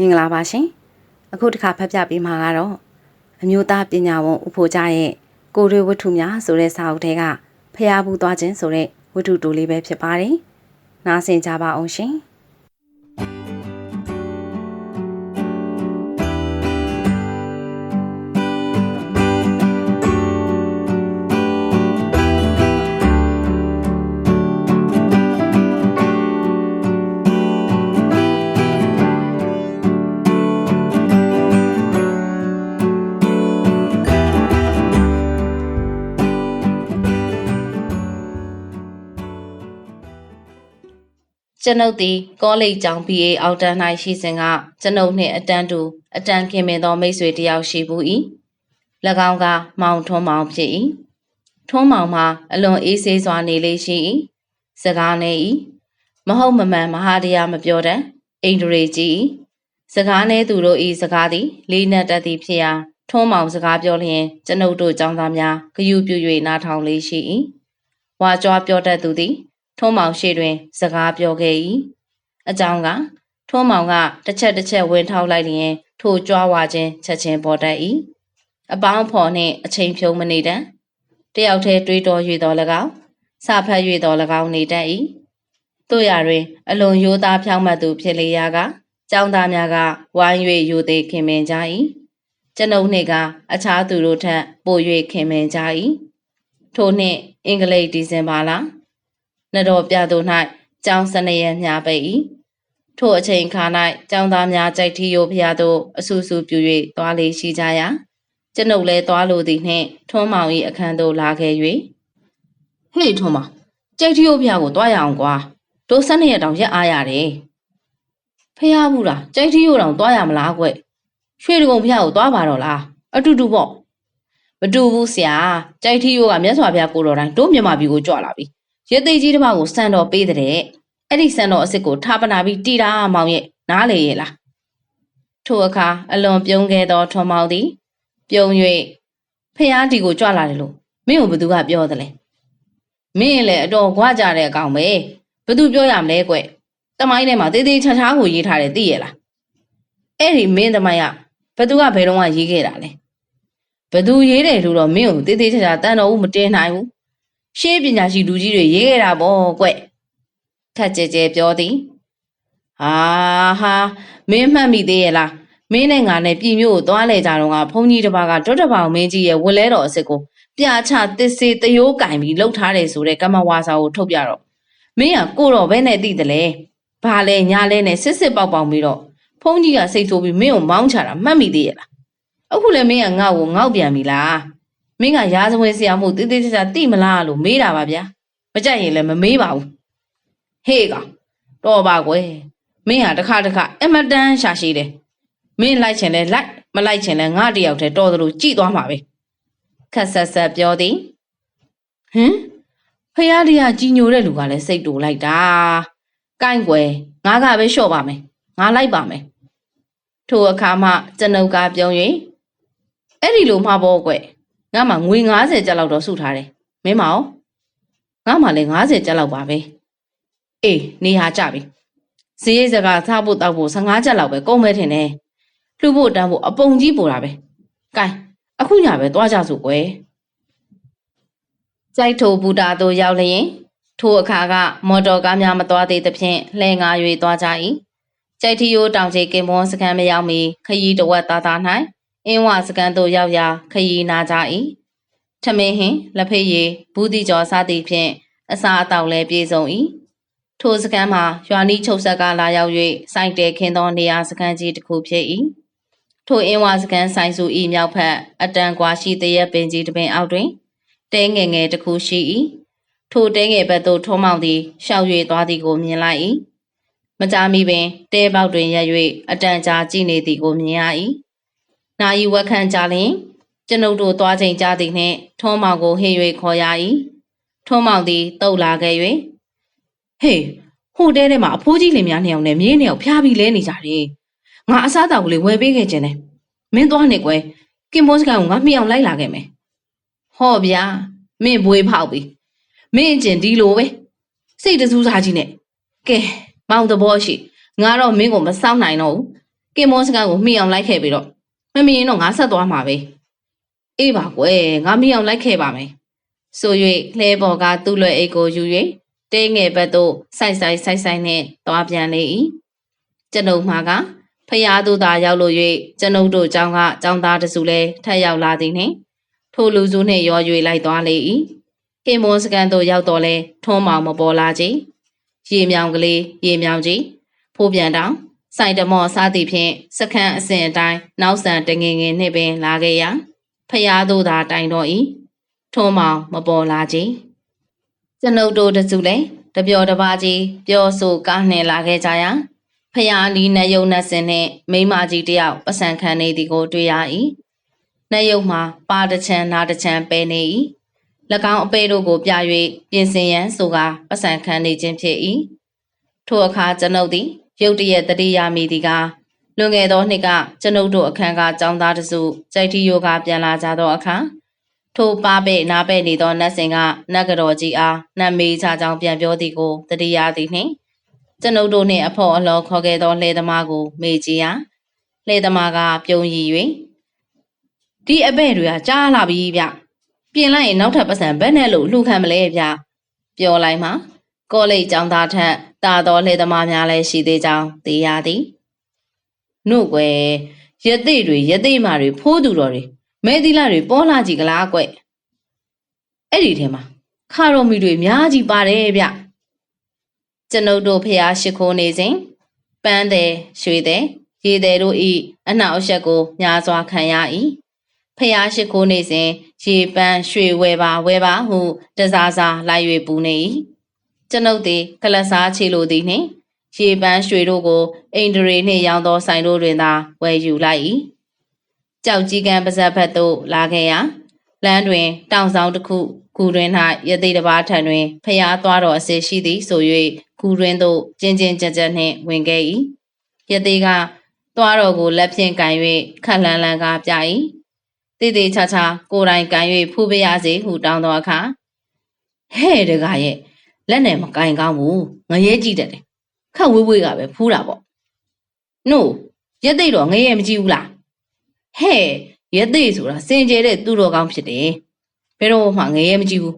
မင်္ဂလာပါရှင်အခုတစ်ခါဖတ်ပြပေးမှာကတော့အမျိုးသားပညာဝန်ဦးဖို့ကြရဲ့ကိုရွေဝတ္ထုများဆိုတဲ့စာအုပ်ထဲကဖျားဘူးသွားခြင်းဆိုတဲ့ဝတ္ထုတိုလေးပဲဖြစ်ပါတယ်နားဆင်ကြပါအောင်ရှင် ကျွန်ုပ်သည်ကောလိပ်ကျောင်း BA အောက်တန်း၌ရှိစဉ်ကကျွန်ုပ်နှင့်အတန်းတူအတန်းခင်မင်သောမိတ်ဆွေတစ်ယောက်ရှိဘူး၏၎င်းကမောင်ထွန်းမောင်ဖြစ်၏ထွန်းမောင်မှာအလွန်အေးဆေးစွာနေလေးရှိ၏စကားနေ၏မဟုတ်မမှန်မဟာတရားမပြောတတ်အိန္ဒြေကြီး၏စကားနေသူတို့၏စကားသည်လေးနက်တတ်သည်ဖြစ်ရာထွန်းမောင်စကားပြောလျင်ကျွန်ုပ်တို့ចောင်းသားများဂယုပြု၍နားထောင်လေးရှိ၏ဝါကြွားပြောတတ်သူသည် ထုံးမောင်ရှိတွင် စကားပြောခဲ့၏အကြောင်းကထုံးမောင်ကတစ်ချက်တစ်ချက်ဝင်ထောက်လိုက်လျင် ထိုကြွားဝါခြင်းချက်ချင်းပေါ်တတ်၏အပေါင်းဖော်နှင့်အချိန်ဖြုံးမနေတတ်တယောက်တည်းတွေးတော်၍တော်၎င်းစာဖတ်၍တော်၎င်းနေတတ်၏တို့ရတွင် အလွန်ရိုးသားဖြောင့်မတ်သူဖြစ်လေရာကကျောင်းသားများကဝိုင်း၍ယူသေးခင်မင်ကြ၏ကျွန်ုပ်နှင့်ကအခြားသူတို့ထက်ပို၍ခင်မင်ကြ၏ထို့နှင့်အင်္ဂလိပ်ဒီဇင်ဘာလ နှတော်ပြသို့၌ကျောင်းစနရမြပိ၏ထို့အချိန်ခါ၌ကျောင်းသားများကြိုက်ထီယိုဖျားသို့အဆူဆူပြူ၍သွားလေရှိကြရာကျွန်ုပ်လည်းသွားလိုသည်နှင့်ထွန်းမောင်၏အခန်းသို့လာခဲ့၍ဟေ့ထွန်းမောင်ကြိုက်ထီယိုဖျားကိုသွားရအောင်ကွာတို့စနရတောင်ရက်အားရတယ်ဖျားဘူးလားကြိုက်ထီယိုတောင်သွားရမလားကွရွှေတကုံဖျားကိုသွားပါတော့လားအတူတူပေါ့မတူဘူးဆရာကြိုက်ထီယိုကမြတ်စွာဘုရားကိုတော်တိုင်းတို့မြန်မာပြည်ကိုကြွလာပြီ ရသေးကြီးတစ်ပါးကိုစံတော်ပေးတဲ့အဲ့ဒီစံတော်အစ်စ်ကိုထားပနာပြီးတီတာမောင်ရဲ့နားလေရဲ့လားထို့အခါအလွန်ပြုံးခဲ့သောထွန်မောင်သည် ပြုံး၍ဖះဒီကိုကြွလာတယ်လို့မင်းကိုဘသူကပြောတယ်လဲမင်းလည်းအတော်ကြွကြတဲ့အကောင်ပဲဘသူပြောရမလဲကွတမိုင်းထဲမှာတေးသေးချာချာကိုရေးထားတယ်သိရဲ့လားအဲ့ဒီမင်းသမိုင်းကဘသူကဘယ်တော့မှရေးခဲ့တာလဲဘသူရေးတယ်လို့တော့မင်းကိုတေးသေးချာချာတန်တော်ဦးမတင်နိုင်ဘူး ရှေးပညာရှိလူကြီးတွေရေးခဲ့တာပေါ့ကွခက်ကြဲကြဲပြောသည်ဟာဟာမင်းမှတ်မိသေးရဲ့လားမင်းနဲ့ငါနဲ့ပြည်မျိုးကိုသွားလဲကြတော့ကဘုန်းကြီးတစ်ပါးကဒွတ်တပောင်မင်းကြီးရဲ့ဝလဲတော်အစ်စ်ကိုပြချသစ်စေတရိုးကင်ပြီးလှုပ်ထားတယ်ဆိုတဲ့ကမ္မဝါစာကိုထုတ်ပြတော့မင်းကကိုတော့ဘဲနဲ့သိတယ်လေဘာလဲညာလဲနဲ့စစ်စစ်ပေါက်ပေါက်ပြီးတော့ဘုန်းကြီးကစိတ်ဆိုးပြီးမင်းကိုမောင်းချတာမှတ်မိသေးရဲ့လားအခုလည်းမင်းကငါ့ကိုငေါ့ပြန်ပြီလား မင်းကရာဇဝင်ဆရာမှုတိတိကျကျသိမလားလို့မေးတာပါဗျာမကြိုက်ရင်လည်းမမေးပါဘူးဟေးကောင်တော့ပါကွယ်မင်းဟာတစ်ခါတစ်ခါအမတန်ရှာရှိတယ်မင်းလိုက်ချင်လဲလိုက်မလိုက်ချင်လဲငါတယောက်တည်းတော်သလိုကြည်သွားမှာပဲခက်ဆက်ဆက်ပြောသည်ဟင်ဖះတရားကြီးညိုတဲ့လူကလည်းစိတ်တူလိုက်တာကိုင်းကွယ်ငါကပဲလျှော့ပါမယ်ငါလိုက်ပါမယ်ထိုအခါမှကျွန်ုပ်ကပြုံး၍အဲ့ဒီလိုမှပေါ့ကွယ် ငါမှငွေ90ကျပ်လောက်တော့စုထားတယ်မင်းမအောင်ငါမှလည်း90ကျပ်လောက်ပါပဲအေးနေဟာကြပြီဈေးရိတ်စကားစားဖို့တောက်ဖို့15ကျပ်လောက်ပဲကုန်မဲ့ထင်တယ်လှူဖို့တန်းဖို့အပုံကြီးပို့တာပဲကဲအခုညပဲသွားကြစို့ကွယ်ကြိုက်ထိုဘူတာတို့ရောက်လျင်ထိုအခါကမော်တော်ကားများမသွားသေးသဖြင့်လှဲငါ၍သွားကြ၏ကြိုက်ထီယိုတောင်ချေကင်မွန်စကန်မရောက်မီခရီးတဝက်သားသား၌ အင်းဝစကန်သို့ရောက်ရာခရီးနာကြ၏ထမင်းဟင်လက်ဖေးရည်ဘူးတီကျော်စားသည့်ဖြင့်အစာအသောက်လည်းပြေဆုံး၏ထိုစကန်မှာရွာနီးချုပ်ဆက်ကလာရောက်၍စိုက်တဲခင်းသောနေရာစကန်ကြီးတစ်ခုဖြစ်၏ထိုအင်းဝစကန်ဆိုင်စု၏မြောက်ဖက်အတန်ကွာရှိတရက်ပင်ကြီးတစ်ပင်အောက်တွင်တဲငယ်ငယ်တစ်ခုရှိ၏ထိုတဲငယ်ဘက်သို့ထုံးမောင်သည်ရှောက်၍သွားသည်ကိုမြင်လိုက်၏မကြာမီပင်တဲပေါက်တွင်ရက်၍အတန်ကြာကြည့်နေသည်ကိုမြင်ရ၏ နာယီဝက်ခန့်ကြလျင်ကျွန်ုပ်တို့သွားချိန်ကြသည်နှင့်ထုံးမောင်ကိုဟေ့၍ခေါ်ရ၏ထုံးမောင်သည်တုတ်လာခဲ့၍ဟေးဟိုတဲထဲမှာအဖိုးကြီးလင်များနှစ်ယောက်နဲ့မြေးနှစ်ယောက်ဖျားပြီးလဲနေကြတယ်ငါအစားအသောက်လေးဝယ်ပေးခဲ့ခြင်းနဲ့မင်းသွားနေကွယ်ကင်ဘောစကန်ကိုငါမှီအောင်လိုက်လာခဲ့မယ်ဟောဗျာမင်းဘွေဖောက်ပြီမင်းအကျင်ဒီလိုပဲစိတ်တစူးစားကြီးနဲ့ကဲမောင်သဘောရှိငါတော့မင်းကိုမစောင့်နိုင်တော့ဘူးကင်မောစကန်ကိုမိအောင်လိုက်ခဲ့ပြီးတော့ မမီရင်တော့ငါဆက်သွားမှာပဲအေးပါကွယ်ငါမိအောင်လိုက်ခဲ့ပါမယ်ဆို၍လှဲပေါ်ကသူ့လွယ်အိတ်ကိုယူ၍တဲငယ်ဘက်သို့စိုက်စိုက်စိုက်စိုက်နဲ့သွားပြန်လေ၏ကျွန်ုပ်မှာကဖျားသူသာရောက်လို့၍ကျွန်ုပ်တို့ကျောင်းကကျောင်းသားတစုလည်းထပ်ရောက်လာသည်နှင့်ထိုလူစုနှင့်ရော၍လိုက်သွားလေ၏ကင်မောစကန်သို့ရောက်တော့လဲထုံးမောင်မပေါ်လာကြရေမြောင်ကလေးရေမြောင်ကြီးဖိုးပြန်တောင် စိုင်တမော့စားသည်ဖြင့်စခန်းအစဉ်အတိုင်းနောက်ဆန်တငင်ငင်နှင့်ပင်လာခဲ့ရာဖျားတို့သာတိုင်တော်၏ထုံးမောင်မပေါ်လာကြကျွန်ုပ်တို့တစုလည်းတပျော်တပါးကြီးပြောဆိုကားနှင်လာခဲ့ကြရာဖျားလီနတ်ယုံနတ်စင်နှင့်မိန်းမကြီးတယောက်ပစံခံနေသည်ကိုတွေ့ရ၏နတ်ယုံမှာပါတချံနာတချံပဲနေ၏၎င်းအပေတို့ကိုပြ၍ပြင်ဆင်ရန်ဆိုကာပစံခံနေခြင်းဖြစ်၏ထိုအခါကျွန်ုပ်သည် ရုတ်တရက်တတိယမိသည်ကလွန်ခဲ့သောနှစ်ကကျွန်ုပ်တို့အခန်းကចောင်းသားတစုကြိုက်တီယိုကပြန်လာကြသောအခါထိုပါပဲ့နာပဲ့နေသောနတ်စင်ကနတ်ကတော်ကြီးအားနတ်မေးချကြောင်းပြန်ပြောသည်ကိုတတိယသည်နှင့်ကျွန်ုပ်တို့နှင့်အဖို့အလောခေါ်ခဲ့သောလှေသမားကိုမေးကြည့်ရာလှေသမားကပြုံးရည်၍ဒီအပဲ့တွေကကြားလာပြီဗျပြင်လိုက်ရင်နောက်ထပ်ပတ်စံဘယ်နဲ့လို့လှူခံမလဲဗျပြောလိုက်မှာ ကောလိပ်ကျောင်းသားထက်တာတော်လှေသမားများလည်းရှိသေးကြောင်းသိရသည်နှုတ်ကွယ်ရသိတွေရသိမာတွေဖိုးသူတော်တွေမဲသီလာတွေပေါ်လာကြည့်ကလားကွအဲ့ဒီထဲမှာခါရိုမီတွေအများကြီးပါတယ်ဗျကျွန်ုပ်တို့ဖျားရှိခိုးနေစဉ်ပန်းတယ်ရွှေတယ်ရေတယ်တို့ဤအနှောက်အယှက်ကိုညာစွာခံရ၏ဖျားရှိခိုးနေစဉ်ရေပန်းရွှေဝဲပါဝဲပါဟုတစားစားလိုက်၍ပူနေ၏ ကျွန်ုပ်သည်ကလစားချေလိုသည်နှင့်ရေပန်းရွှေတို့ကိုအိန္ဒြေနှင့်ရောင်းသောဆိုင်တို့တွင်သာဝယ်ယူလိုက်၏ကြောက်ကြီးကံပါဇက်ဘက်သို့လာခဲ့ရာလမ်းတွင် တောင်ဆောင်တစ်ခုဂူတွင်၌ရသေးတစ်ပါးထံတွင်ဖျားသွားတော်အစေရှိသည်ဆို၍ဂူတွင်သို့ကျင်းချင်းကြက်ကြက်နှင့်ဝင်ခဲ့၏ရသေးကသွားတော်ကိုလက်ဖြင့်ကန်၍ခက်လန်းလန်းကားပြ၏တည်တည်ချာချာကိုယ်တိုင်ကန်၍ဖူးပြရစေဟုတောင်းသောအခါဟဲ့တကားရဲ့ လက်နဲ့မကင်ကောင်းဘူးငရဲကြည့်တတ်တယ်ခက်ဝေးဝေးကပဲဖူးတာပေါ့နို့ရက်သိတော့ငရဲမကြည့်ဘူးလားဟဲ့ရက်သိဆိုတာစင်ကြဲတဲ့သူတော်ကောင်းဖြစ်တယ်ဘယ်တော့မှငရဲမကြည့်ဘူး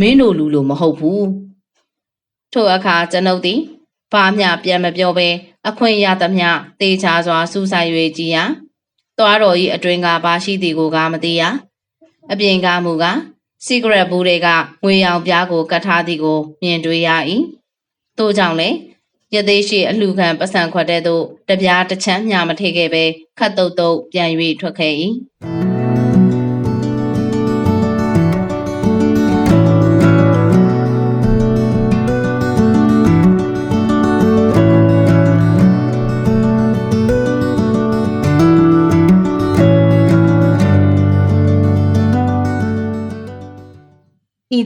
မင်းတို့လူလိုမဟုတ်ဘူးထို့အခါကျွန်ုပ်သည်ဘာမျှပြန်မပြောဘဲအခွင့်ရသမျှတေချာစွာစူးစိုက်၍ကြည်ရာသွားတော်၏အတွင်ကဘာရှိသည်ကိုကမသိရအပြင်ကမူကား secret ဘူးတွေကငွေရောင်ပြားကိုကတ်ထားသည်ကိုမြင်တွေ့ရ၏ထို့ကြောင့်လေရသေးရှိအလှခံပစံခွက်တဲ့သို့တပြားတစ်ချမ်းမျှမထိခဲ့ပဲခတ်တုတ်တုတ်ပြန်၍ထွက်ခဲ့၏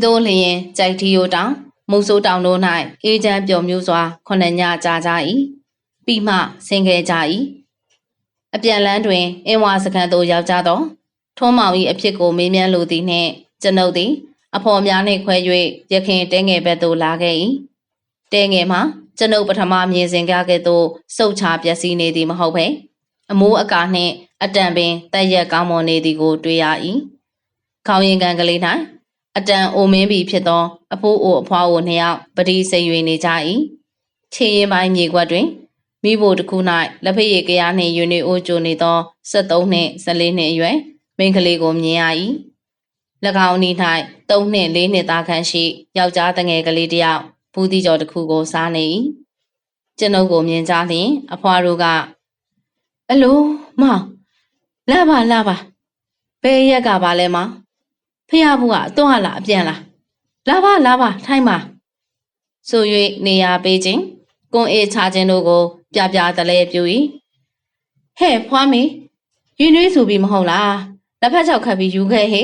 သို့လျင်ကြိုက်တီယိုတောင်မုံဆိုးတောင်တို့၌အေးချမ်းပျော်မြူးစွာခုနှစ်ညကြာကြ၏ပြီးမှဆင်းခဲ့ကြ၏အပြန်လန်းတွင်အင်းဝါစကန်သို့ရောက်ကြသောထုံးမောင်၏အဖြစ်ကိုမေးမြန်းလိုသည်နှင့်ကျွန်ုပ်သည်အဖော်များနှင့်ခွဲ၍ရခင်တဲငယ်ဘက်သို့လာခဲ့၏တဲငယ်မှာကျွန်ုပ်ပထမမြင်စဉ်ကကဲ့သို့စုတ်ချပျက်စီးနေသည်မဟုတ်ပဲအမိုးအကာနှင့်အတန်ပင်တက်ရက်ကောင်းမွန်နေသည်ကိုတွေ့ရ၏ခေါင်းရင်ကန်ကလေး၌ အတန်အိုမင်းပြီဖြစ်သော အဖိုးအိုအဖွားအိုနှစ်ယောက်ပတိစိတ်၍နေကြ၏ခြေရင်ပိုင်းမြေခွက်တွင်မိဖို့တစ်ခု၌လက်ဖက်ရည်ကရားနှင့်ယူနေအိုးကြိုနေသော73နှင့်14နှစ်အရွယ်မိန်းကလေးကိုမြင်ရ၏၎င်းဤ၌3နှစ်4နှစ်သားခန့်ရှိယောက်ျားတငယ်ကလေးတစ်ယောက်ဘူးတိကျော်တစ်ခုကိုစားနေ၏ကျွန်ုပ်ကိုမြင်ကြလျင်အဖွားတို့ကအလိုမောင်လာပါလာပါဘယ်ရက်ကပါလဲမောင် ဖះဘူးကအတော့လာအပြန်လာလာပါလာပါထိုင်းပါဆို၍နေရာပေးခြင်းကွန်အေးချခြင်းတို့ကို ပြပြတလဲပြူ၏ဟဲ့ဖွားမေယူနွေးဆိုပြီးမဟုတ်လားလက်ဖက်ချောက်ခတ်ပြီးယူခဲ့ဟေ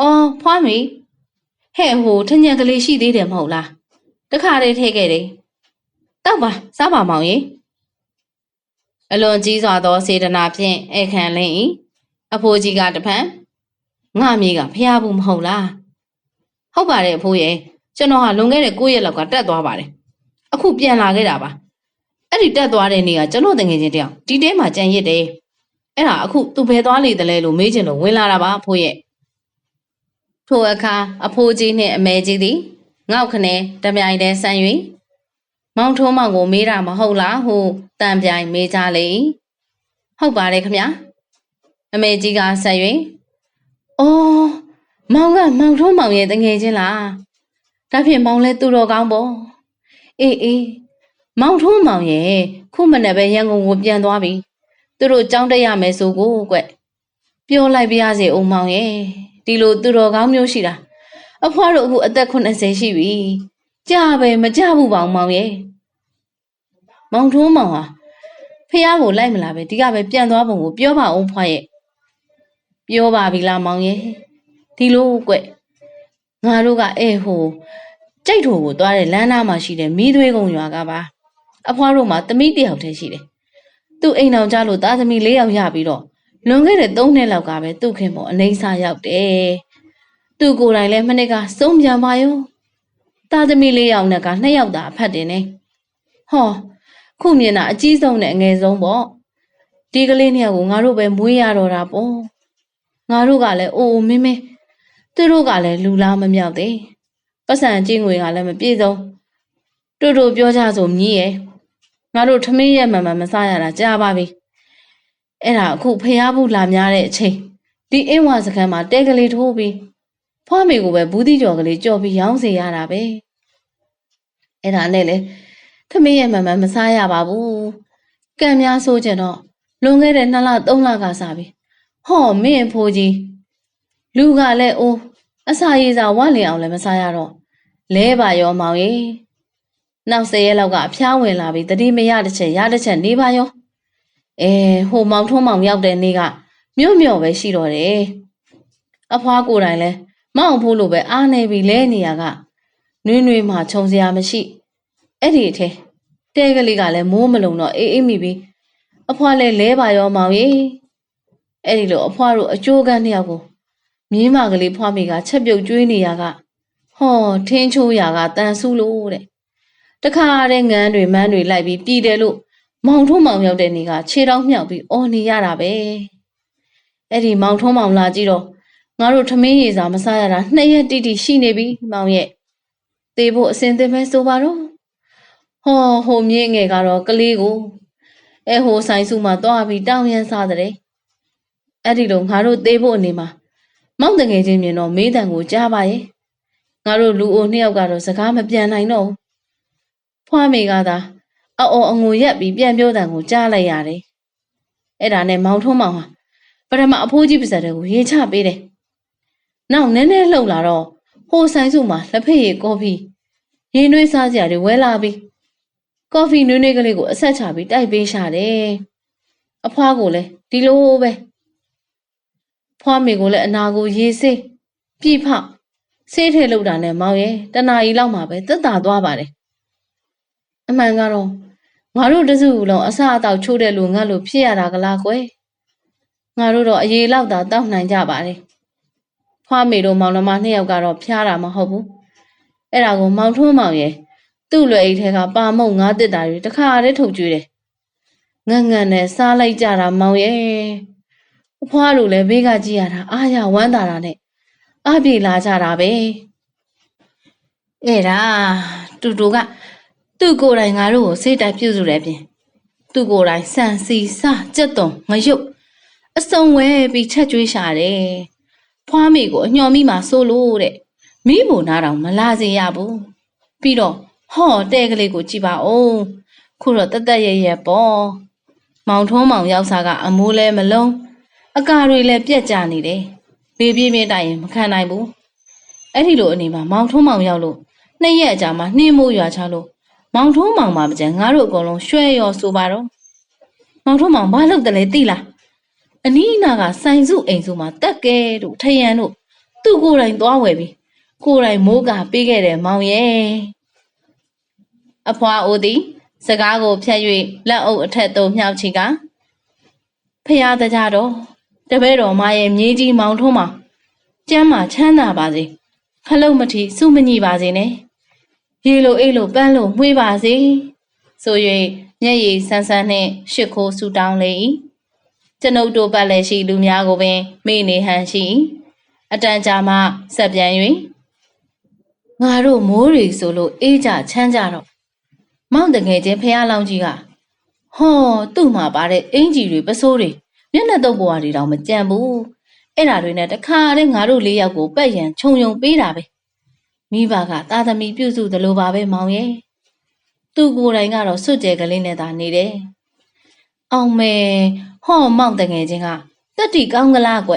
အော်ဖွားမေဟဲ့ဟိုထညံကလေးရှိသေးတယ်မဟုတ်လားတခါတည်းထဲခဲ့တယ်တောက်ပါစားပါမောင်ရေအလွန်ကြီးစွာသောစေတနာဖြင့်ဧကန်လင်း၏အဖိုးကြီးကတဖန် ငါမိကဖះဘူးမဟုတ်လားဟုတ်ပါတယ်အဖိုးရဲ့ကျွန်တော်ဟာလွန်ခဲ့တဲ့9ရက်လောက်ကတက်သွားပါတယ်အခုပြန်လာခဲ့တာပါအဲ့ဒီတက်သွားတဲ့နေ့ကကျွန်တော်တငယ်ချင်းတယောက်ဒီတဲမှာကြံရစ်တယ်အဲ့ဒါအခုသူဘယ်သွားလေတယ်လဲလို့မေးချင်လို့ဝင်လာတာပါအဖိုးရဲ့ထိုအခါအဖိုးကြီးနှင့်အမဲကြီးသည်ငေါက်ခနဲတပြိုင်တည်းဆန်း၍မောင်ထုံးမောင်ကိုမေးတာမဟုတ်လားဟုတန်ပြိုင်မေးကြလေ၏ဟုတ်ပါတယ်ခမညာအမေကြီးကဆက်၍ အော်မောင်ကမောင်ထုံးမောင်ရဲ့တငယ်ချင်းလားဒါဖြင့်မောင်လဲသူတော်ကောင်းပေါ့အေးအေးမောင်ထုံးမောင်ရဲ့ခုမနေ့ပဲရန်ကုန်ကိုပြန်သွားပြီသူတို့ကြောင်းတက်ရမယ်ဆိုကိုကွပြောလိုက်ပြရစီအောင်မောင်ရဲ့ဒီလိုသူတော်ကောင်းမျိုးရှိတာအဖွားတို့အခုအသက်80ရှိပြီကြာပဲမကြဘူးပေါင်မောင်ရဲ့မောင်ထုံးမောင်ဟာဖះကိုလိုက်မလာပဲဒီကပဲပြန်သွားပုံကိုပြောပါအောင်ဖွားရဲ့ ပြောပါပြီလားမောင်ရဲ့ဒီလိုကွငါတို့ကအဲဟိုကြိုက်ထိုကိုသွားတဲ့လမ်းနားမှာရှိတဲ့မီးသွေးကုံရွာကပါအဖွားတို့မှာသမီးတစ်ယောက်တည်းရှိတယ်။သူ့အိမ်အောင်ကြလို့သားသမီး၄ယောက်ရပြီးတော့လွန်ခဲ့တဲ့၃နှစ်လောက်ကပဲသူ့ခင်ပေါ်အနေစာရောက်တယ်။သူ့ကိုယ်တိုင်လည်းမနစ်ကစုံပြန်ပါရော။သားသမီး၄ယောက်နဲ့က၂ယောက်သာအဖတ်တင်နေ။ဟောခုမြင်တာအကြီးဆုံးနဲ့အငယ်ဆုံးပေါ့။ဒီကလေးနှစ်ယောက်ကိုငါတို့ပဲမွေးရတော့တာပေါ့။ ငါတို့ကလည်းအိုးအိုမင်းမင်းသူတို့ကလည်းလူလားမမြောက်သေး။ပတ်စံကျင်းငွေကလည်းမပြည့်စုံ။တို့တို့ပြောကြဆိုမြည်ရဲ့။ငါတို့ထမင်းရဲ့မှန်မှန်မစားရတာကြာပါပြီ။အဲ့ဒါအခုဖျားဘူးလာများတဲ့အချိန်ဒီအင်းဝါစခန်းမှာတဲကလေးထိုးပြီးဖွားမေကိုပဲဘူးတိကြော်ကလေးကြော်ပြီးရောင်းစေရတာပဲ။အဲ့ဒါနဲ့လေထမင်းရဲ့မှန်မှန်မစားရပါဘူး။ကံများဆိုကြတော့လွန်ခဲ့တဲ့2လ3လကစားပြီး ဟောမင်းဖိုးကြီးလူကလည်းအိုးအစာရည်စာဝလင်အောင်လည်းမစားရတော့လဲပါရောမောင်ကြီးနောက်၁၀ရက်လောက်ကအဖျားဝင်လာပြီးတတိမရတစ်ချက်ရတစ်ချက်နေပါရောအဲဟိုမောင်ထုံးမောင်ရောက်တဲ့နေ့ကမြို့မြို့ပဲရှိတော့တယ်အဖွားကိုယ်တိုင်လဲမောင်ဖိုးလိုပဲအားနေပြီလဲနေရကနွေးနွေးမှခြုံစရာမရှိအဲ့ဒီအထဲတဲကလေးကလည်းမိုးမလုံတော့အေးအေးမိပြီးအဖွားလဲလဲပါရောမောင်ကြီး အဲ့ဒီလိုအဖွားတို့အကျိုးကန်းနှစ်ယောက်ကိုမြင်းမကလေးဖွားမိကချက်ပြုတ်ကျွေးနေရကဟောထင်းချိုးရကတန်ဆူးလို့တဲ့တခါတဲ့ငန်းတွေမန်းတွေလိုက်ပြီးပြည်တယ်လို့မောင်ထုံးမောင်ရောက်တဲ့နေ့ကခြေထောက်မြောက်ပြီးအော်နေရတာပဲအဲ့ဒီမောင်ထုံးမောင်လာကြည့်တော့ငါတို့ထမင်းရည်စာမစားရတာနှစ်ရက်တိတိရှိနေပြီမောင်ရဲ့သေဖို့အစင်သင်ပဲဆိုပါတော့ဟောဟိုမြင့်ငယ်ကတော့ကလေးကိုအဲဟိုဆိုင်စုမှာသွားပြီးတောင်းရမ်းစားတဲ့ အဲ့ဒီလိုငါတို့သေဖို့အနေမှာမောင်တငယ်ချင်းမြင်တော့မေးတန်ကိုကြားပါရဲ့ငါတို့လူအိုနှစ်ယောက်ကတော့စကားမပြန်နိုင်တော့ဘူးဖွားမေကသာအော်အော်အငိုရက်ပြီးပြန်ပြောတန်ကိုကြားလိုက်ရတယ်အဲ့ဒါနဲ့မောင်ထုံးမောင်ဟာပထမအဖိုးကြီးပါဇက်တွေကိုရေချပေးတယ်နောက်နည်းနည်းလှုပ်လာတော့ဟိုဆိုင်စုမှာလက်ဖက်ရည်ကော်ဖီရင်းနှွေးစားစရာတွေဝဲလာပြီးကော်ဖီနွေးနွေးကလေးကိုအဆက်ချပြီးတိုက်ပေးရှာတယ်အဖွားကိုလည်းဒီလိုပဲ ဖွားမေကိုလည်းအနာကိုရေစေးပြိဖောက်ဆေးထဲလောက်တာနဲ့မောင်ရဲ့တနာရီလောက်မှပဲသက်သာသွားပါတယ်အမှန်ကတော့ငါတို့တစုလုံးအစအတော့ချိုးတယ်လို့ငါလို့ဖြစ်ရတာကလားကွယ်ငါတို့တော့အရေးလောက်သာတောက်နိုင်ကြပါတယ်ဖွားမေတို့မောင်နှမနှစ်ယောက်ကတော့ဖျားတာမဟုတ်ဘူးအဲ့ဒါကိုမောင်ထွန်းမောင်ရဲ့သူ့လွယ်အိတ်ထဲကပါမုံငါးတစ်တာတွေတခါတည်းထုတ်ကျွေးတယ်ငန်ငန်နဲ့စားလိုက်ကြတာမောင်ရဲ့ အဖွားတို့လည်းဘေးကကြည့်ရတာအားရဝမ်းသာတာနဲ့အပြေလာကြတာပဲအဲ့ဒါတူတူကသူ့ကိုယ်တိုင်ငါတို့ကိုစိတ်တိုက်ပြုစုတယ်ပြင်သူ့ကိုယ်တိုင်စံစီစားကြက်တုံငရုတ်အစုံဝဲပြီးချက်ကျွေးရှာတယ်ဖွားမိကိုအညော်မိမှာစိုးလို့တဲ့မိဘနာတော့မလာစေရဘူးပြီးတော့ဟောတဲ့ကလေးကိုကြည့်ပါဦးခုတော့တသက်ရရပေါ့မောင်ထုံးမောင်ရောက်စားကအမိုးလဲမလုံး အကာတွေလည်းပြက်ကြနေတယ်ဘေးပြင်းပြင်းတိုက်ရင်မခံနိုင်ဘူးအဲ့ဒီလိုအနေမှာမောင်ထုံးမောင်ရောက်လို့နှစ်ရက်အကြာမှာနှင်းမိုးရွာချလို့မောင်ထုံးမောင်မှာမကြငါတို့အကုန်လုံးရွှဲရောဆိုပါတော့မောင်ထုံးမောင်ဘာလုပ်တယ်လဲသိလားအနီးအနားကဆိုင်စုအိမ်စုမှာတက်ကဲတို့ထရန်တို့သူ့ကိုယ်တိုင်သွားဝယ်ပြီးကိုယ်တိုင်မိုးကပေးခဲ့တယ်မောင်ရဲ့အဖွာအိုသည်စကားကိုဖြတ်၍လက်အုပ်အထက်သို့မြှောက်ချီကဖះတကြတော့ တပည့်တော်မရဲ့မြေးကြီးမောင်ထုံးမောင်ကျမ်းမှာချမ်းသာပါစေခလုတ်မထီစုမညီပါစေနဲ့ရေလိုအေးလိုပန်းလိုမှွေးပါစေဆို၍မျက်ရည်ဆန်းဆန်းနှင့်ရှ िख ိုးဆူတောင်းလေ၏ကျွန်ုပ်တို့ပတ်လည်းရှိလူများကိုပင်မေ့နေဟန်ရှိ၏အတန်ကြာမှဆက်ပြန်၍ငါတို့မိုးရီဆိုလို့အေးကြချမ်းကြတော့မောင်တငယ်ချင်းဖះလောင်းကြီးကဟောသူ့မှာပါတဲ့အင်ကြီးတွေပစိုးတွေ မျက်နှာတုပ်ပေါ်တွေတောင်မကြံဘူးအဲ့ဓာတွေနဲ့တခါတည်းငါတို့လေးယောက်ကိုပက်ရန်ခြုံယုံပေးတာပဲမိဘကသားသမီးပြုစုသလိုပါပဲမောင်ရဲ့သူကိုယ်တိုင်ကတော့စွတ်ကြဲကလေးနဲ့သာနေတယ်အောင်မဲဟောမောင်တငယ်ချင်းကတက်တီကောင်းကလားကွ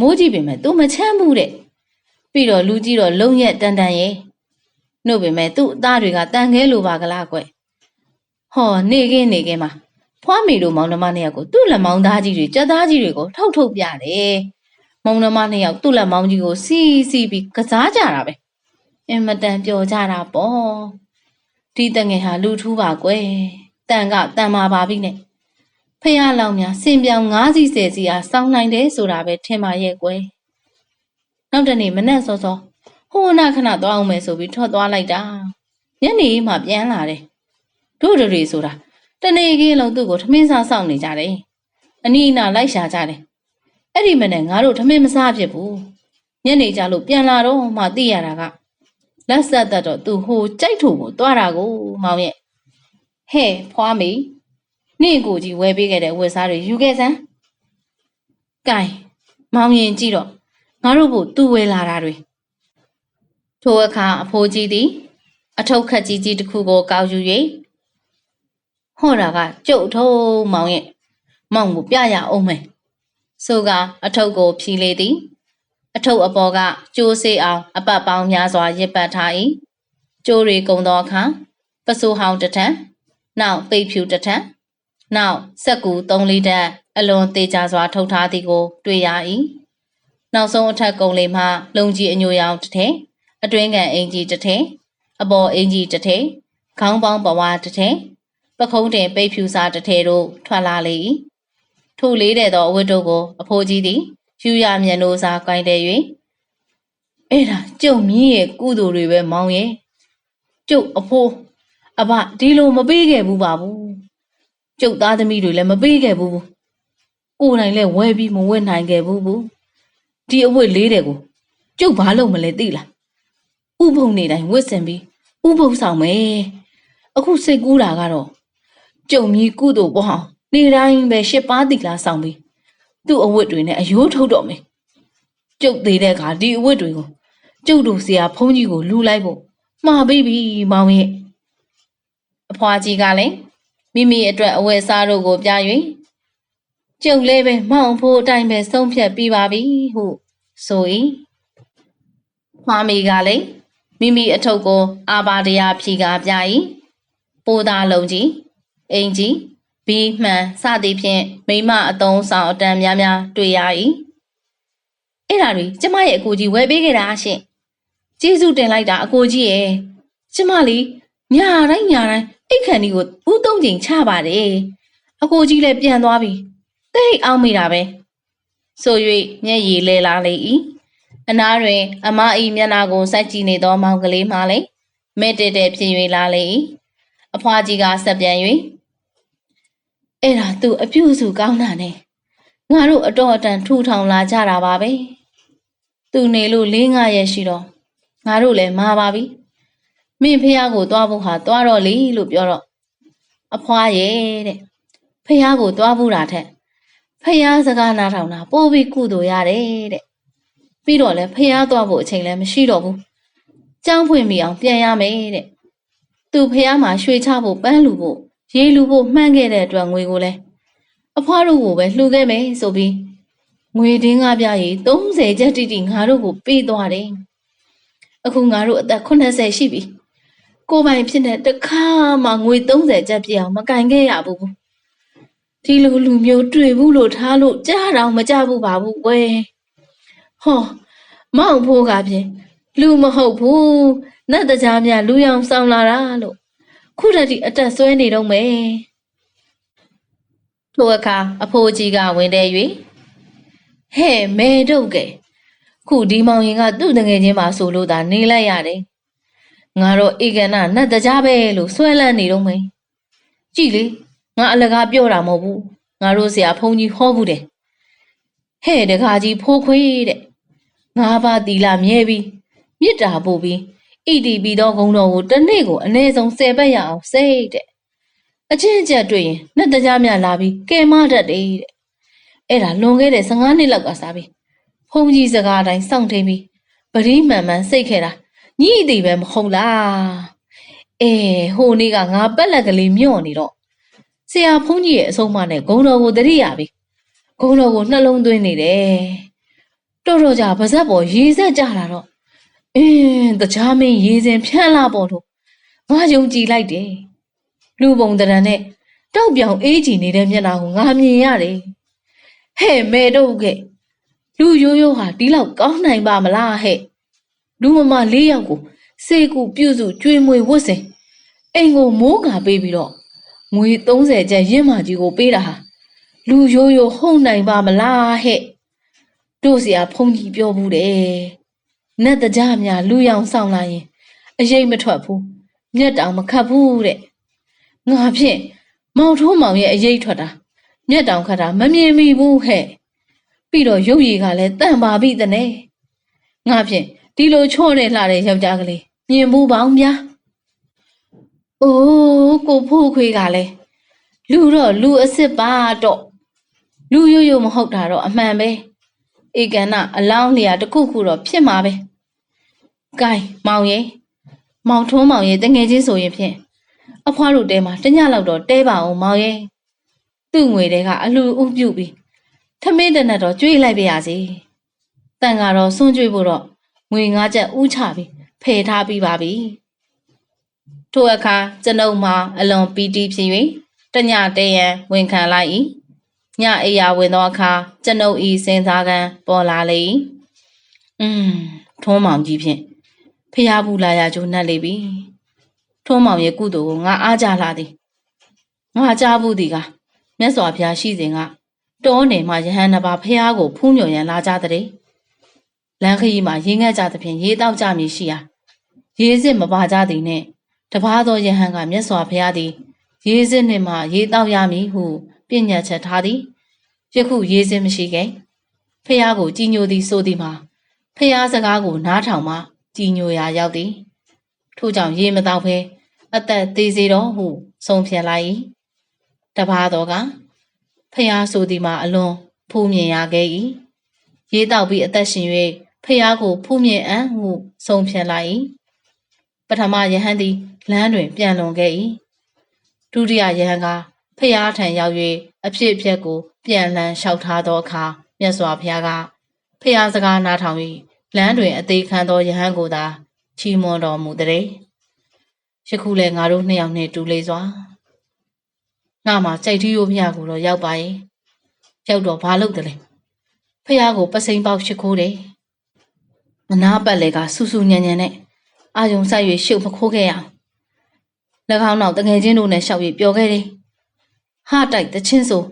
မိုးကြည့်ပေမဲ့ तू မချမ်းဘူးတဲ့ပြီးတော့လူကြီးတော့လုံရက်တန်တန်ရဲ့နှုတ်ပေမဲ့သူ့အသားတွေကတန်ခဲလိုပါကလားကွဟောနေခင်းနေခင်းမှာ ဖွားမီတို့မောင်နှမနှစ်ယောက်ကိုသူ့လက်မောင်းသားကြီးတွေကြက်သားကြီးတွေကိုထောက်ထုတ်ပြတယ်မောင်နှမနှစ်ယောက်သူ့လက်မောင်းကြီးကိုစီးစီးပြီးကစားကြတာပဲအင်မတန်ပျော်ကြတာပေါ့ဒီတငယ်ဟာလူထူးပါကွယ်တန်ကတန်မာပါပြီနဲ့ဖះလောင်များစင်ပြောင်၅စီဆယ်စီအားစောင်းနိုင်တယ်ဆိုတာပဲထင်ပါရဲ့ကွယ်နောက်တနေ့မနက်စောစောဟိုနာခဏသွားအောင်မယ်ဆိုပြီးထွက်သွားလိုက်တာညနေမှပြန်လာတယ်တို့တွေဆိုတာ တနေ့ကင်းလုံးသူ့ကိုထမင်းစားဆောင်နေကြတယ်အနီးအနားလိုက်ရှာကြတယ်အဲ့ဒီမနေ့ငါတို့ထမင်းမစားဖြစ်ဘူးညနေကြလို့ပြန်လာတော့မှသိရတာကလက်ဆက်သက်တော့သူဟိုကြိုက်ထုံကိုသွားတာကိုမောင်ရဲ့ဟဲ့ဖွားမေနင့်ကိုကြီးဝယ်ပေးခဲ့တဲ့ဝက်စားတွေယူခဲ့စမ်းကဲမောင်ရင်ကြည့်တော့ငါတို့ဘုသူ့ဝယ်လာတာတွေထိုအခါအဖိုးကြီးသည် အထုပ်ခက်ကြီးကြီးတစ်ခုကိုကောက်ယူ၍ ဟောတာကကျုပ်ထုံးမောင်ရဲ့မောင်ကိုပြရအောင်မယ်ဆိုကအထုပ်ကိုဖြီးလေသည်အထုပ်အပေါ်ကကျိုးစေးအောင်အပတ်ပေါင်းများစွာရစ်ပတ်ထား၏ကျိုးတွေကုံသောအခါပစိုးဟောင်းတစ်ထပ်နောက်ပိတ်ဖြူတစ်ထပ်နောက်စက်ကူ3လီတာအလွန်သေးကြစွာထုတ်ထားသည်ကို တွေ့ရ၏နောက်ဆုံးအထက်ကုံလေးမှလုံကြီးအညိုရောင်တစ်ထည်အတွင်းကန်အင်ကြီးတစ်ထည်အပေါ်အင်ကြီးတစ်ထည်ခေါင်းပေါင်းပဝါတစ်ထည် ပခုံးတင်ပိတ်ဖြူစာတစ်ထည်တို့ထွက်လာလေ၏ထိုလေးတဲ့သောအဝတ်တို့ကိုအဖိုးကြီးသည်ယူရမျက်နှိုးစာကိုင်းတယ်၍အဲ့ဒါကျုံမြင့်ရဲ့ကုသိုလ်တွေပဲမောင်ရဲ့ကျုပ်အဖိုးအဘဒီလိုမပေးခဲ့ဘူးပါဘူးကျုပ်သားသမီးတွေလည်းမပေးခဲ့ဘူးဘူးကိုယ်တိုင်လည်းဝဲပြီးမဝဲနိုင်ခဲ့ဘူးဘူးဒီအဝတ်လေးတဲ့ကိုကျုပ်ဘာလုပ်မလဲသိလားဥပုံနေတိုင်းဝတ်ဆင်ပြီးဥပုံဆောင်မယ်အခုစိတ်ကူးတာကတော့ ကျုံမြီကုသိုလ်ပေါ့ဟောင်းနေတိုင်းပဲရှစ်ပါးတိလားဆောင်ပြီးသူ့အဝတ်တွေနဲ့အယိုးထုတ်တော့မယ်ကျုပ်သေးတဲ့အခါဒီအဝတ်တွေကိုကျုပ်တို့ဆရာဖုန်းကြီးကိုလူလိုက်ဖို့မှားပြီးပြီမောင်ရဲ့အဖွာကြီးကလည်းမိမိအတွက်အဝတ်စားတို့ကိုပြ၍ကျုပ်လည်းပဲမောင်ဖို့အတိုင်းပဲဆုံးဖြတ်ပြီးပါပြီဟုဆို၏ဖွာမီကလည်းမိမိအထုပ်ကို အာဘာတရားဖြီကားပြ၏ပိုးသားလုံးကြီး အင်ကြီးဘီမှန်စသည်ဖြင့်မိမအတုံးဆောင်အတန်များများတွေ့ရ၏အဲ့ဒါတွေကျမရဲ့အကိုကြီးဝယ်ပေးခဲ့တာရှင်ကျေးဇူးတင်လိုက်တာအကိုကြီးရဲ့ကျမလီညာတိုင်းညာတိုင်းအိတ်ခန်ဒီကိုဦးသုံးချိန်ချပါတယ်အကိုကြီးလည်းပြန်သွားပြီတိတ်အောင်မိတာပဲဆို၍မျက်ရည်လဲလာလေ၏အနားတွင် အမအီမျက်နာကိုစိုက်ကြည့်နေသောမောင်ကလေးမှလည်းမဲ့တဲတဲဖြစ်၍လာလေ၏အဖွားကြီးကဆက်ပြန်၍ အဲ့ဒါသူအပြုစုကောင်းတာနဲ့ငါတို့အတော်အတန်ထူထောင်လာကြတာပါပဲသူနေလို့လေးငါရက်ရှိတော့ငါတို့လည်းမာပါပြီမင်းဖះကိုသွားဖို့ဟာသွားတော့လေလို့ပြောတော့အဖွားရဲ့တဲ့ဖះကိုသွားဖို့တာထက်ဖះစကားနားထောင်တာပို့ပြီးကုသိုလ်ရတယ်တဲ့ပြီးတော့လည်းဖះသွားဖို့အချိန်လည်းမရှိတော့ဘူးကြောင်းဖွင့်မိအောင်ပြန်ရမယ်တဲ့သူဖះမှာရွှေချဖို့ပန်းလူဖို့ ရေလူဖို့မှန်းခဲ့တဲ့အတွက်ငွေကိုလည်းအဖွားတို့ကိုပဲလှူခဲ့မယ်ဆိုပြီးငွေတင်းကားပြရီ30ကျပ်တိတိငါတို့ကိုပေးသွားတယ်အခုငါတို့အသက်80ရှိပြီကိုပိုင်ဖြစ်တဲ့တခါမှငွေ30ကျပ်ပြည့်အောင်မကင်ခဲ့ရဘူးဒီလိုလူမျိုးတွေ့ဘူးလို့ထားလို့ကြားတော့မကြဘူးပါဘူးကွယ်ဟောမောင်ဖိုးကဖြင့်လူမဟုတ်ဘူးနတ်တကြားများလူရောင်ဆောင်လာတာလို့ ခုတည်းအတက်ဆွဲနေတော့မယ်ထိုအခါအဖိုးကြီးကဝင်တဲ့၍ဟဲ့မဲတို့ကဲခုဒီမောင်ရင်ကသူ့တငယ်ချင်းပါဆိုလို့သာနေလိုက်ရတယ်ငါတော့ဧကနာနတ်တကြားပဲလို့ဆွဲလန်းနေတော့မယ်ကြည်လေငါအလကားပြောတာမဟုတ်ဘူးငါတို့ဆရာဖုန်းကြီးဟောဘူးတယ်ဟဲ့တခါကြီးဖိုးခွေးတဲ့ငါးပါးတီလာမြဲပြီးမြစ်တာပို့ပြီး ဣတီပြီးတော့ဂုံတော်ကိုတစ်နေ့ကိုအနည်းဆုံး10ပတ်ရအောင်စိတ်တဲ့အချင်းအကျက်တွေ့ရင်နှစ်တကြားများလာပြီးကဲမတတ်တယ်တဲ့အဲ့ဒါလွန်ခဲ့တဲ့15နှစ်လောက်ကစားပြီးဖုန်းကြီးစကားအတိုင်းစောင့်ထိန်ပြီးပရိမှန်မှန်စိတ်ခဲ့တာညိတိပဲမဟုတ်လားအဲဟိုနေ့ကငါပက်လက်ကလေးမြော့နေတော့ဆရာဖုန်းကြီးရဲ့အဆုံးအမနဲ့ဂုံတော်ကိုတရိယာပြီဂုံတော်ကိုနှလုံးသွင်းနေတယ်တော်တော်ကြာပါဇက်ပေါ်ရေဆက်ကြလာတော့ အင်းတကြားမင်းရေစင်ဖြန့်လာပေါ်လို့ငါယုံကြည်လိုက်တယ်လူပုံတရံနဲ့တောက်ပြောင်အေးကြည်နေတဲ့မျက်နှာကိုငါမြင်ရတယ်ဟဲ့မဲတော့ကဲလူရိုးရိုးဟာဒီလောက်ကောင်းနိုင်ပါမလားဟဲ့လူမမလေးယောက်ကိုစေကူပြုစုကျွေးမွေဝတ်စင်အိမ်ကိုမိုးကာပေးပြီးတော့ငွေ30ကျပ်ရင်းမာကြီးကိုပေးတာဟာလူရိုးရိုးဟုတ်နိုင်ပါမလားဟဲ့တို့เสียဖုန်ကြီးပြောဘူးတယ် နတ်တကြများလူရောင်ဆောင်လာရင်အရေးမထွက်ဘူးမျက်တောင်မခတ်ဘူးတဲ့ငါဖြင့်မောင်ထိုးမောင်ရဲ့အရေးထွက်တာမျက်တောင်ခတ်တာမမြင်မိဘူးဟဲ့ပြီးတော့ရုပ်ရည်ကလည်းတန့်ပါပြီတဲ့နဲ့ငါဖြင့်ဒီလိုချော့တဲ့လှတဲ့ယောက်ျားကလေးမြင်ဘူးပေါင်းဗျာအိုးကိုဖို့ခွေးကလည်းလူတော့လူအစ်စ်ပါတော့လူရိုးရိုးမဟုတ်တာတော့အမှန်ပဲ ဧကန္နအလောင်းလျာတစ်ခုခုတော့ဖြစ်မှာပဲ။ကဲမောင်ရဲ့မောင်ထွန်းမောင်ရဲ့တငယ်ချင်းဆိုရင်ဖြင့်အဖွားတို့တဲမှာတညလောက်တော့တဲပါအောင်မောင်ရဲ့သူ့ငွေတွေကအလှဥပြုတ်ပြီးထမင်းတနက်တော့ကျွေးလိုက်ပါရစေ။တန်ကတော့စွန့်ကျွေးဖို့တော့ငွေငါးချက်ဥချပြီးဖယ်ထားပြီးပါပြီ။ထိုအခါကျွန်ုပ်မှာအလွန်ပီတိဖြစ်၍တညတဲရန်ဝန်ခံလိုက်၏။ ညအိယာဝင်သောအခါကျွန်ုပ်ဤစင်စားကန်ပေါ်လာလေ၏။อืมထုံးမောင်ကြီးဖြင့်ဖျားဘူးလာရကြိုးနှက်လေပြီ။ထုံးမောင်ရဲ့ကုသိုလ်ကိုငါအားကြလာသည်။ငါကြားဘူးသည်ကမြတ်စွာဘုရားရှိစဉ်ကတောနေမှယဟန်နှစ်ပါးဖျားကိုဖူးမြော်ရန်လာကြတဲ့လမ်းခရီးမှာရင်းငတ်ကြသဖြင့်ရေးတောက်ကြမည်ရှိရာရေးစစ်မပါကြသည်နှင့်တပားသောယဟန်ကမြတ်စွာဘုရားသည် ရေးစစ်နှင့်မှရေးတောက်ရမည်ဟု ပြညတ်ချက်ထားသည်ယခုရေးစစ်မရှိခဲ့ဖះကိုကြီးညိုသည်ဆိုသည်မှာဖះစကားကိုနားထောင်မှကြီးညိုရာရောက်သည်ထို့ကြောင့်ရေးမတော့ဘဲအသက်သေးစေတော့ဟုဆုံးဖြတ်လိုက်၏တပားတော်ကဖះဆိုသည်မှာအလွန်ဖူးမြင်ရခဲ့၏ရေးတောက်ပြီးအသက်ရှင်၍ဖះကိုဖူးမြင်အံ့ဟုဆုံးဖြတ်လိုက်၏ပထမယဟန်သည်လမ်းတွင်ပြန်လွန်ခဲ့၏ဒုတိယယဟန်က ဖះထံရောက်၍အဖြစ်အပျက်ကို ပြန်လန်းလျှောက်ထားသောအခါမြတ်စွာဘုရားကဖះစကားနားထောင်၍လမ်းတွင်အသေးခံသောယဟန်ကိုသာချီးမွမ်းတော်မူတဲ့ယခုလည်းငါတို့နှစ်ယောက်နဲ့တူလေးစွာငါမှစိတ်ထီးရိုးဖះကိုတော့ရောက်ပါရဲ့ရောက်တော့ဘာလုပ်တယ်လဲဖះကိုပစိန်ပေါက်ရှိခိုးတယ်မနာပတ်လေကဆူဆူညံ့ညံ့နဲ့အာယုံဆိုင်၍ရှုပ်မခိုးခဲ့ရအောင်၎င်းနောက်တငယ်ချင်းတို့နဲ့ရှောက်၍ပျော်ခဲ့တယ် ဟာတိုက်တချင်းဆို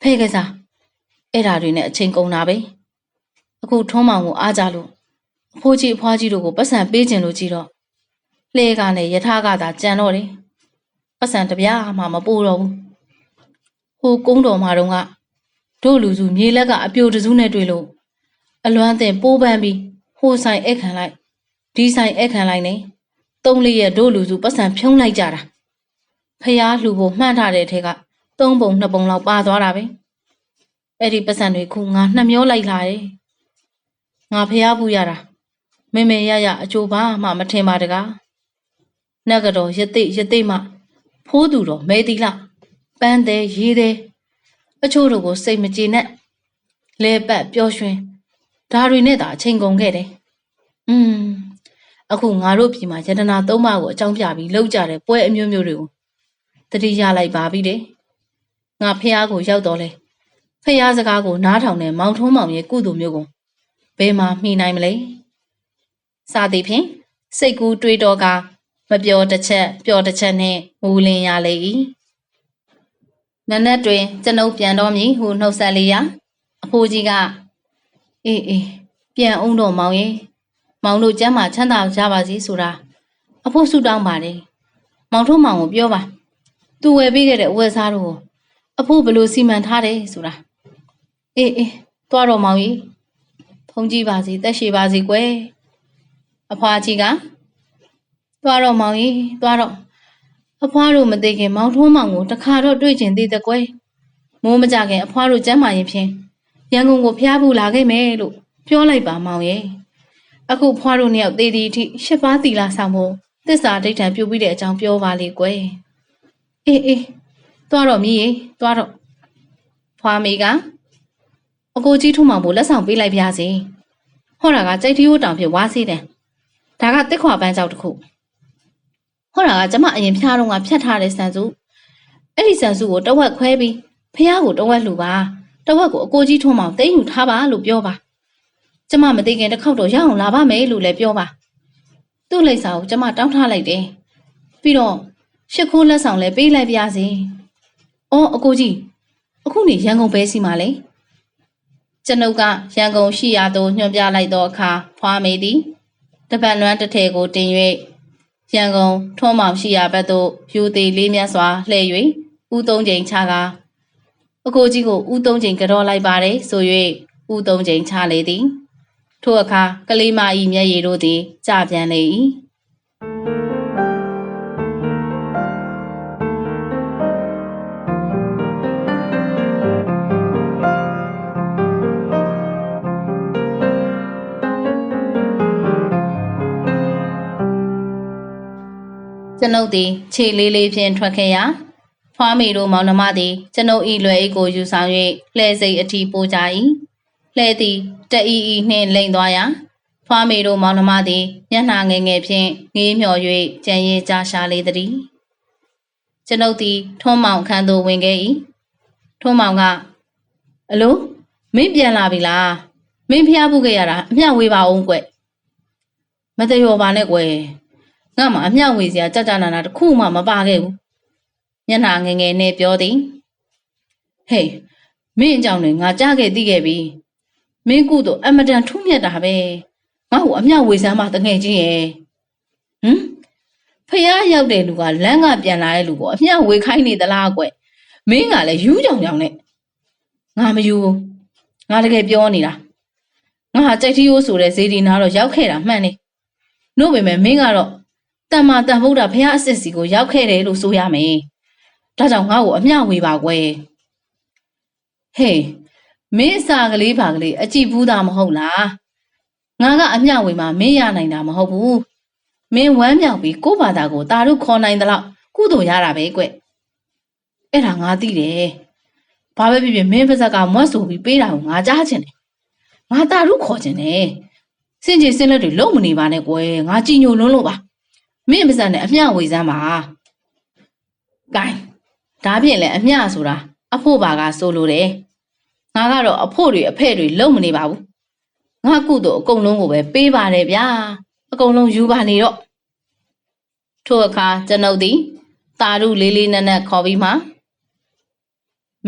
ဖဲကစားအဲ့ဓာတွေနဲ့အချိန်ကုန်တာပဲအခုထုံးမောင်ကိုအားကြလို့အဖိုးကြီးအဖွားကြီးတို့ကိုပတ်စံပေးခြင်းလို့ကြည့်တော့လှဲကနဲ့ယထာကသာကြံတော့တယ်ပတ်စံတပြားမှမပိုးတော့ဘူးဟိုကုန်းတော်မှာတော့ကတို့လူစုမြေလက်ကအပြိုတစုနဲ့တွေ့လို့အလွမ်းတင်ပိုးပန်းပြီးဟိုဆိုင်အခခံလိုက်ဒီဆိုင်အခခံလိုက်နေသုံးလေးရဲ့တို့လူစုပတ်စံဖြုံးလိုက်ကြတာဖះလှူဖို့မှန်းထားတဲ့ထဲက သုံးပုံနှစ်ပုံလောက်ပါသွားတာပဲအဲ့ဒီပတ်စံတွေခုငါနှမျောလိုက်လာတယ်ငါဖះပူရတာမေမေရရအကျိုးပါမှမထင်ပါတကားနဂတော်ရတိရတိမှဖိုးသူတော်မဲသီလပန်းသေးရေးသေးအချို့တို့ကိုစိတ်မကြည်နဲ့လဲပတ်ပျော်ရွှင်ဒါတွေနဲ့သာအချိန်ကုန်ခဲ့တယ်อืมအခုငါတို့ပြည်မှာယတနာသုံးပါးကိုအကြောင်းပြပြီးလောက်ကြတဲ့ပွဲအမျိုးမျိုးတွေကိုတတိရလိုက်ပါပြီတဲ့ ငါဖះကိုရောက်တော့လဲဖះစကားကိုနားထောင်တဲ့မောင်ထုံးမောင်ရဲ့ကုသိုလ်မျိုးကိုဘယ်မှာမှီနိုင်မလဲစသည်ဖြင့်စိတ်ကူးတွေးတော့ကမပျော်တစ်ချက်ပျော်တစ်ချက်နဲ့မူလင်ရလေ၏နနက်တွင်ကျွန်ုပ်ပြန်တော်မည်ဟုနှုတ်ဆက်လေရာအဖိုးကြီးကအေးအေးပြန်အောင်တော့မောင်ရဲ့မောင်တို့ကျမ်းမာချမ်းသာကြပါစေဆိုတာအဖို့ဆုတောင်းပါတယ်မောင်ထုံးမောင်ကိုပြောပါသူဝယ်ပေးခဲ့တဲ့အဝယ်စားတို့ကို အဖိုးဘယ်လို့စီမံထားတယ်ဆိုတာအေးအေးသွားတော့မောင်ကြီးဖုန်ကြည့်ပါစေတက်ရှိပါစေကွယ်အဖွားကြီးကသွားတော့မောင်ကြီးသွားတော့အဖွားတို့မသိခင်မောင်ထုံးမောင်ကိုတခါတော့တွေ့ကျင်သေးတဲ့ကွယ်မိုးမကြခင်အဖွားတို့ကျမ်းမာရင်ဖြင့်ရန်ကုန်ကိုဖျားဖို့လာခဲ့မယ်လို့ပြောလိုက်ပါမောင်ရဲ့အခုဖွားတို့နှစ်ယောက်သေးသေးအထိရှစ်ပါးတီလာဆောင်ဖို့သစ္စာဒိဋ္ဌံပြုတ်ပြီးတဲ့အကြောင်းပြောပါလေကွယ်အေးအေး သွားတော့မြည်ရေသွားတော့ဖွားမေကအကိုကြီးထုံမောင်ကိုလက်ဆောင်ပေးလိုက်ပါစေဟောတာကကြိုက်ထီးဟိုတောင်ဖြစ်ဝါစေးတယ်ဒါကတစ်ခွာပန်းကြောက်တစ်ခုဟောတာကကျမအရင်ဖျားတော့ကဖြတ်ထားတဲ့ဆန်စုအဲ့ဒီဆန်စုကိုတဝက်ခွဲပြီးဖះကိုတဝက်လှူပါတဝက်ကိုအကိုကြီးထုံမောင်တိတ်ယူထားပါလို့ပြောပါကျမမသိခင်တစ်ခေါက်တော့ရအောင်လာပါမယ်လို့လည်းပြောပါသူ့လိပ်စာကိုကျမတောင်းထားလိုက်တယ်ပြီးတော့ရှစ်ခိုးလက်ဆောင်လည်းပေးလိုက်ပါစေ အော်အကိုကြီးအခုနေရန်ကုန်ပဲစီမှာလေကျွန်ုပ်ကရန်ကုန်ရှိရာသို့ညွှန်ပြလိုက်သောအခါဖွားမေသည်တပတ်လွမ်းတစ်ထည်ကိုတင်၍ရန်ကုန်ထွန်းမောင်ရှိရာဘက်သို့ယူသည်လေးမြတ်စွာလှည့်၍ဦးသုံးချိန်ချကားအကိုကြီးကိုဦးသုံးချိန်ကြော်လိုက်ပါတယ်ဆို၍ဦးသုံးချိန်ချလေသည်ထို့အခါကလေးမ၏မျက်ရည်တို့သည်ကျပြန်လေ၏ ကျွန်ုပ်သည်ခြေလေးလေးဖြင့်ထွက်ခဲ့ရာဖွားမီတို့မောင်နှမသည်ကျွန်ုပ်၏လွယ်အိတ်ကိုယူဆောင်၍လှဲစိတ်အထီးပို့ကြ၏လှဲသည်တအီအီနှင့်လိမ့်သွားရာဖွားမီတို့မောင်နှမသည်မျက်နှာငယ်ငယ်ဖြင့်ငေးမျော်၍ကြံရည်ကြရှာလေသည်ကျွန်ုပ်သည်ထွန်းမောင်ခန်းသို့ဝင်ခဲ့၏ထွန်းမောင်ကအလိုမင်းပြန်လာပြီလားမင်းဖျားဖို့ခဲ့ရတာအမျှဝေးပါအောင်ကွမတရောပါနဲ့ကွယ် ငါမှအမျှဝေစရာကြကြနာနာတစ်ခုမှမပါခဲ့ဘူးမျက်နှာငယ်ငယ်နဲ့ပြောသည်ဟေးမင်းအကြောင်းတွေငါကြားခဲ့သိခဲ့ပြီမင်းကုတော့အမတန်ထူးမြတ်တာပဲငါ့ကိုအမျှဝေစမ်းမတငယ်ချင်းရဲ့ဟမ်ဖះရောက်တဲ့လူကလမ်းကပြန်လာတဲ့လူကိုအမျှဝေခိုင်းနေသလားကွမင်းကလည်းယူးကြောင်ကြောင်နဲ့ငါမယူဘူးငါတကယ်ပြောနေတာငါဟာကြိုက်ထီးရိုးဆိုတဲ့ဇေဒီနာတော့ရောက်ခဲ့တာမှန်နေနို့ပေမဲ့မင်းကတော့ တမ္မာတန်ဗုဒ္ဓဘုရားအစစ်စီကိုရောက်ခဲ့တယ်လို့ဆိုရမယ်။ဒါကြောင့်ငါ့ကိုအမျှဝေပါကွယ်။ဟေးမင်းအစာကလေးပါကလေးအကြည့်ဘူးတာမဟုတ်လား။ငါကအမျှဝေမှမင်းရနိုင်တာမဟုတ်ဘူး။မင်းဝမ်းမြောက်ပြီးကိုယ့်ဘာသာကိုတာတို့ခေါ်နိုင်သလောက်ကုသိုလ်ရတာပဲကွ။အဲ့ဒါငါသိတယ်။ဘာပဲဖြစ်ဖြစ်မင်းပါဇက်ကမွတ်ဆိုပြီးပေးတာကိုငါကြားချင်တယ်။ငါတာတို့ခေါ်ချင်တယ်။စင်ကြီးစင်လက်တွေလုံးမနေပါနဲ့ကွယ်။ငါကြည်ညိုလွန်းလို့ပါ။ မင်းပါဇက်နဲ့အမျှဝေစမ်းပါ။ကဲဒါဖြင့်လည်းအမျှဆိုတာအဖို့ပါကဆိုလိုတယ်။ငါကတော့အဖို့တွေအဖဲ့တွေလုံးမနေပါဘူး။ငါကုတော့အကုန်လုံးကိုပဲပေးပါတယ်ဗျာ။အကုန်လုံးယူပါနေတော့။ထို့အခါကျွန်ုပ်သည်တာရုလေးလေးနက်နက်ခေါ်ပြီးမှ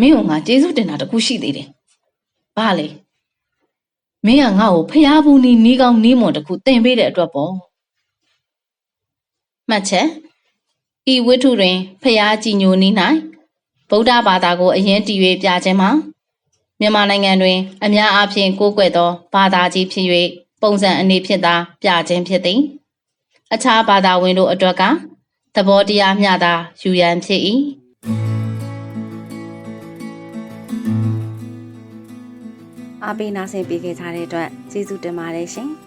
မင်းကငါကျေးဇူးတင်တာတခုရှိသေးတယ်။ဘာလဲ။မင်းကငါ့ကိုဖျားဘူးနီးနီးကောင်းနီးမွန်တခုတင်ပေးတဲ့အတွက်ပေါ့။ မှတ်ချက်ဤဝိထုတွင်ဖျားကြည်ညိုနီး၌ဗုဒ္ဓဘာသာကိုအရင်တည်၍ပြခြင်းမှာမြန်မာနိုင်ငံတွင် အများအားဖြင့်ကိုးကွယ်သောဘာသာကြီးဖြစ်၍ပုံစံအနေဖြင့်သာပြခြင်းဖြစ်သည်အခြားဘာသာဝင်တို့အတွက်ကသဘောတရားမျှသာယူရန်ဖြစ်၏အားပေးနာဆင်ပေးခဲ့ကြတဲ့အတွက်ကျေးဇူးတင်ပါတယ်ရှင်။